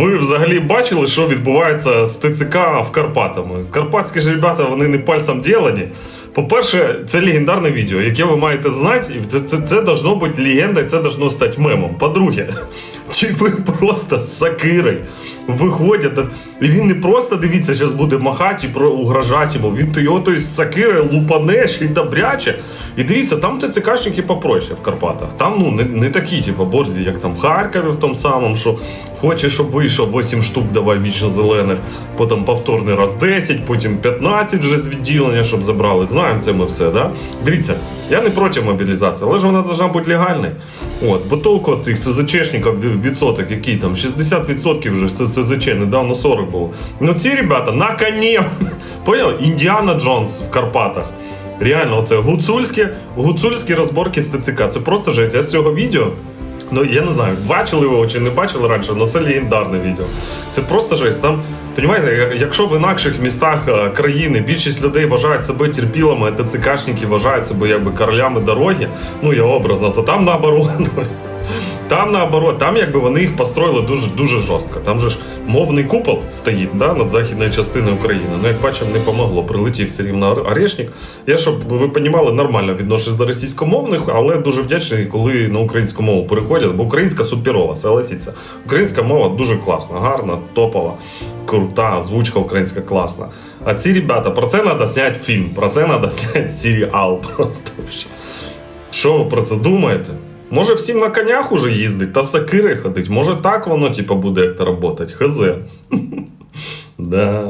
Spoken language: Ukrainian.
Ви взагалі бачили, що відбувається з ТЦК в Карпатами? Карпатські ж ребята, вони не пальцем ділені. По-перше, це легендарне відео, яке ви маєте знати. Це, це, це должно бути легенда, це должно стати мемом. По-друге, чи ви просто з сакири виходять, і він не просто дивіться, зараз буде махати і угрожати йому. Він то його з сакири лупане ще й добряче. І дивіться, там ТЦКшники попроще в Карпатах. Там ну не, не такі, типу, борзі, як там в Харкові, в тому самому, що хочеш, щоб вийшов 8 штук, давай вічно зелених, потім повторний раз 10, потім 15 вже з відділення, щоб забрали. Знаємо це ми все, да? Дивіться, я не проти мобілізації, але ж вона повинна бути легальною. От, бо толку цих ЦЗЧшників відсоток, який там 60% вже ЦЗЧ, недавно 40 було. Ну ці ребята на коні. Поняв? Індіана Джонс в Карпатах. Реально, оце гуцульські, гуцульські розборки з ТЦК. Це просто жесть. Я з цього відео. Ну, я не знаю, бачили його чи не бачили раніше, але це легендарне відео. Це просто жесть. Там, понімаєте, якщо в інакших містах е, країни більшість людей вважають себе терпілами, а ТЦКшники вважають себе якби королями дороги, ну я образно, то там наоборот. Там наоборот, там якби вони їх построїли дуже дуже жорстко. Там же ж мовний купол стоїть да, над західною частиною України. Ну, як бачимо, не помогло. Прилетів все рівно ор- орешник. Я щоб ви розуміли, нормально відношусь до російськомовних, але дуже вдячний, коли на українську мову переходять, бо українська суперова, согласіться. Українська мова дуже класна, гарна, топова, крута, озвучка українська класна. А ці ребята, про це треба зняти фільм, про це треба зняти серіал. Просто. Що ви про це думаєте? Може всім на конях уже їздить та сакири ходить. Може так воно типа буде як то работать. Хз. да.